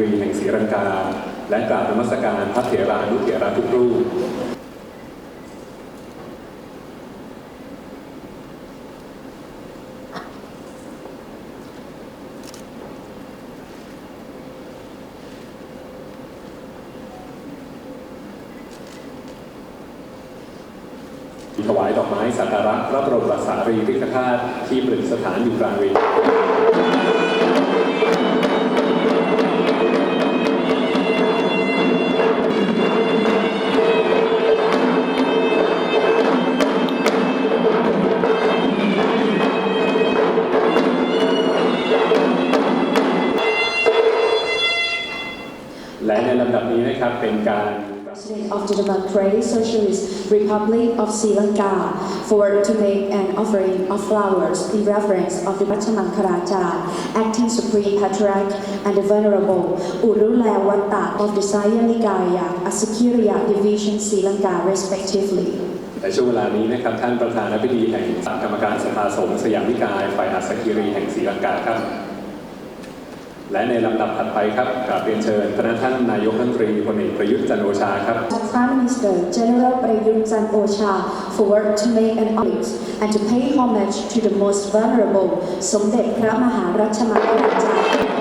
รีแห่งศรีลังกา และกราบนมัสการพระเถรานุเถระทุกรูปถวายดอกไม้สักการะพระบรมสารีริกธาตุที่ประดิษฐานอยู่กลางเวที เป็นการ President of the Democratic Socialist Republic of Sri Lanka for to make an offering of flowers in reverence of the Pachamankarajan, acting Supreme Patriarch and the Venerable Ululawata of the Saya Nikaya, Asakiriya Division Sri Lanka respectively. ในช่วงเวลานี้นะครับท่านประธานาธิบดีแห่งกรรมการสภาสงฆ์สยามนิกายฝ่ายอัสสกิรีแห่งศรีลังกาครับ และในลำดับถัดไปครับกราบเรียนเชิญพระท่านนายกรัฐมนตรีพลเอกประยุทธ์จันโอชาครับ Prime Minister General Prayut Chan-o-cha for work to make an offering and to pay homage to the most vulnerable สมเด็จพระมหารัชมังคลาจารย์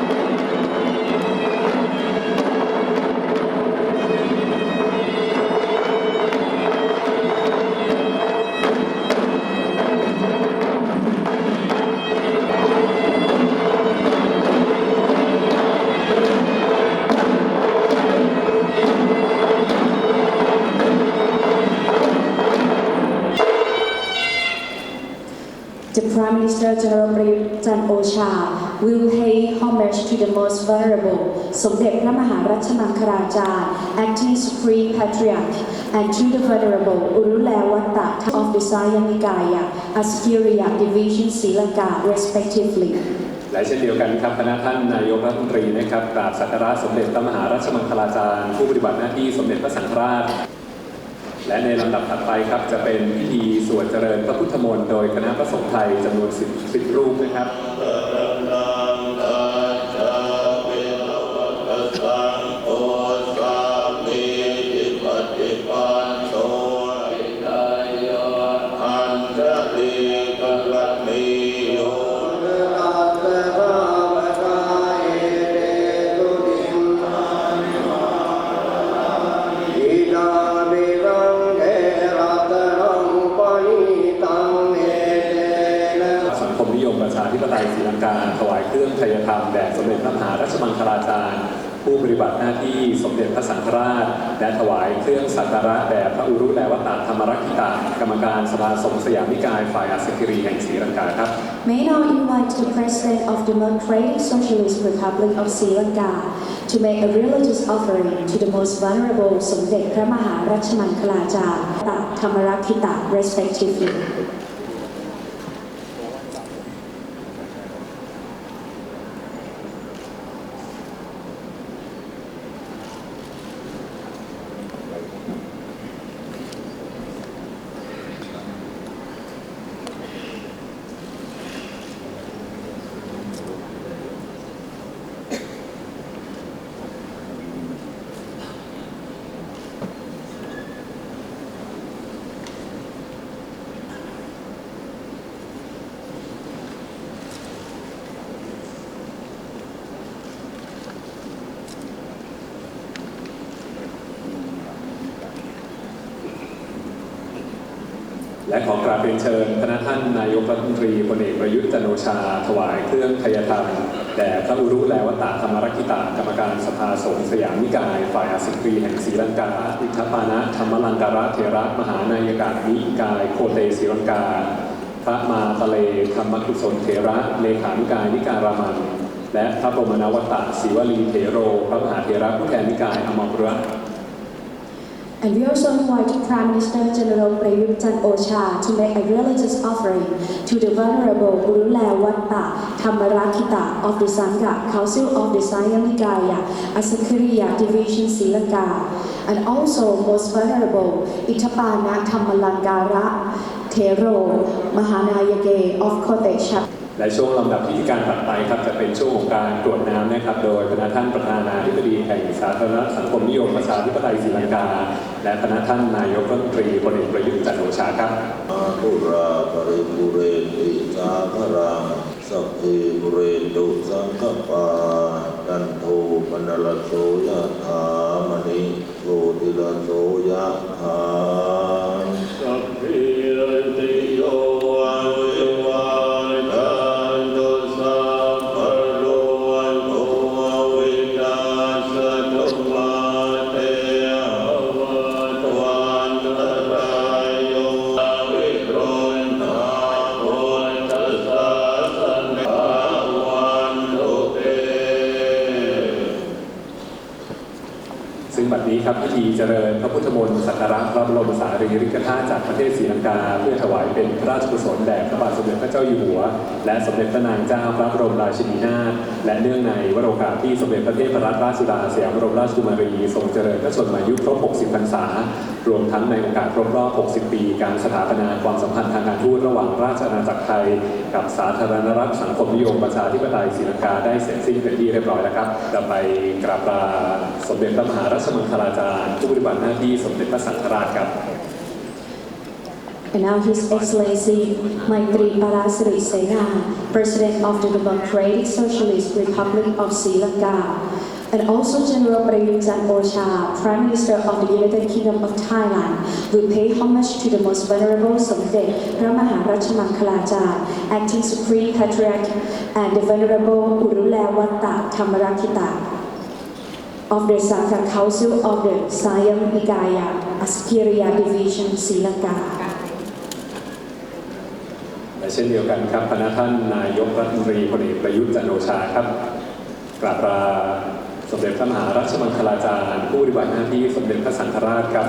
Prime Minister General Prayut Chan-o-cha will pay homage to the most vulnerable สมเด็จพระมหารัชมังคลาจารย์ Acting Supreme Patriarch and to the Venerable Ululawata of the Saya Nikaya, Askiriya Division Sri Lanka respectively. และเช่นเดียวกันครับคณะท่านนายกรัฐมนตรีนะครับกราบสักการะสมเด็จพระมหาราชมังคลาจารย์ ผู้ปฏิบัติหน้าที่สมเด็จพระสังฆราช และในลำดับถัดไปครับจะเป็นพิธีสวดเจริญพระพุทธมนต์โดยคณะพระสงฆ์ไทยจำนวนสิบสิบรูปนะครับ ฏิบัติหน้าที่สมเด็จพระสังฆราช และถวายเครื่องสักการะแด่พระอุรุแลวตาธรรมรักขิตากรรมการสภาสงฆ์สยามนิกายฝ่ายอัสสกิรีแห่งศรีลังกาครับ May now invite the President of the Democratic Socialist Republic of Sri Lanka to make a religious offering to the most vulnerable สมเด็จพระมหารัชมังคลาจารย์ตะธรรมรักขิตา respectively. และขอกราบเรียนเชิญพระท่านนายกรัฐมนตรีพลเอกประยุทธ์จันโอชา ถวายเครื่องไทยธรรมแด่พระอุรุแลวตาธรรมรักิตากรรมการสภาสงฆ์สยามนิกาย ฝ่ายอาสิกรีแห่งศรีลังกาอิทธปานะธรรมลังการะเทระมหานายกานิกาย โคเตศรีลังกา พระมาตะเลธรรมกุศลเทระเลขานุกายนิการามันและพระบรมนาวตาศิวลีเทโร พระมหาเทระผู้แทนนิกายอมรรัต And we also invite Prime Minister General Prayut Chan-o-cha to make a religious offering to the venerable Ululawata Thamarakita of the Sangha Council of the Saya Nikaya, Asakiriya Division Sri Lanka, and also most venerable Itapana Thammalangara Thero Mahanayake of Kote Chap และช่วงลำดับพิธีการถัดไปครับจะเป็นช่วงของการกรวดน้ำนะครับ โดยคณะท่านประธานาธิบดีแห่งสาธารณสังคมนิยมประชาธิปไตยศรีลังกา และคณะท่านนายกรัฐมนตรีพลเอกประยุทธ์จันทร์โอชาครับอาภุราปริปุเรนติสาคารังสัพเพปุเรนตุสังคปาจันโทปนรสโสยะถามณิโสติรสโสยะถา นี้ครับพิธีเจริญพระพุทธมนต์สักการะพระบรมสารีริกธาตุจากประเทศศรีลังกา เพื่อถวายเป็นพระราชกุศลแด่พระบาทสมเด็จพระเจ้าอยู่หัว และสมเด็จพระนางเจ้าพระบรมราชินีนาถและเนื่องในวโรกาสที่สมเด็จพระเทพรัตนราชสุดาสยามบรมราชกุมารีทรงเจริญพระชนมายุครบ 60 พรรษารวมทั้งในโอกาสครบรอบ 60 ปี การสถาปนาความสัมพันธ์ทางการทูตระหว่างราชอาณาจักรไทย กับสาธารณรัฐสังคมนิยมประชาธิปไตยศรีลังกาได้เสร็จสิ้นเป็นที่เรียบร้อยแล้วครับจะไปกราบลาสมเด็จพระมหาราชมังคลาาจารย์ผู้ปฏิบัติหน้าที่สมเด็จพระสังฆราชครับ And now His Excellency Maitri Parasri Sena, President of the Democratic Socialist Republic of Sri Lanka, and also General Prayut Chan-o-cha, Prime Minister of the United Kingdom of Thailand, will pay homage to the most venerable Samdech Pramaharaja Maharachamankalajar, Acting Supreme Patriarch, and the Venerable Urulawata Thamarakita of the Sangha Council of the Siam Nikaya, Askiria Division, Sri Lanka. และเช่นเดียวกันครับคณะท่านนายกรัฐมนตรีพลเอกประยุทธ์จันทร์โอชาครับกราบลาสมเด็จพระมหาราชมังคลาจารย์ผู้ปฏิบัติหน้าที่สมเด็จพระสังฆราชครับ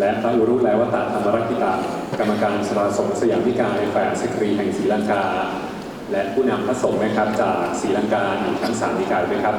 และพระอุรุแล้วตาธรรมรักิตากรรมการสมาสงสยามนิกายฝ่สกรีแห่งศรีลังกา และผู้นำพระสงฆ์นะครับจากศรีลังกาอีกทั้งสามนิกายด้วยครับ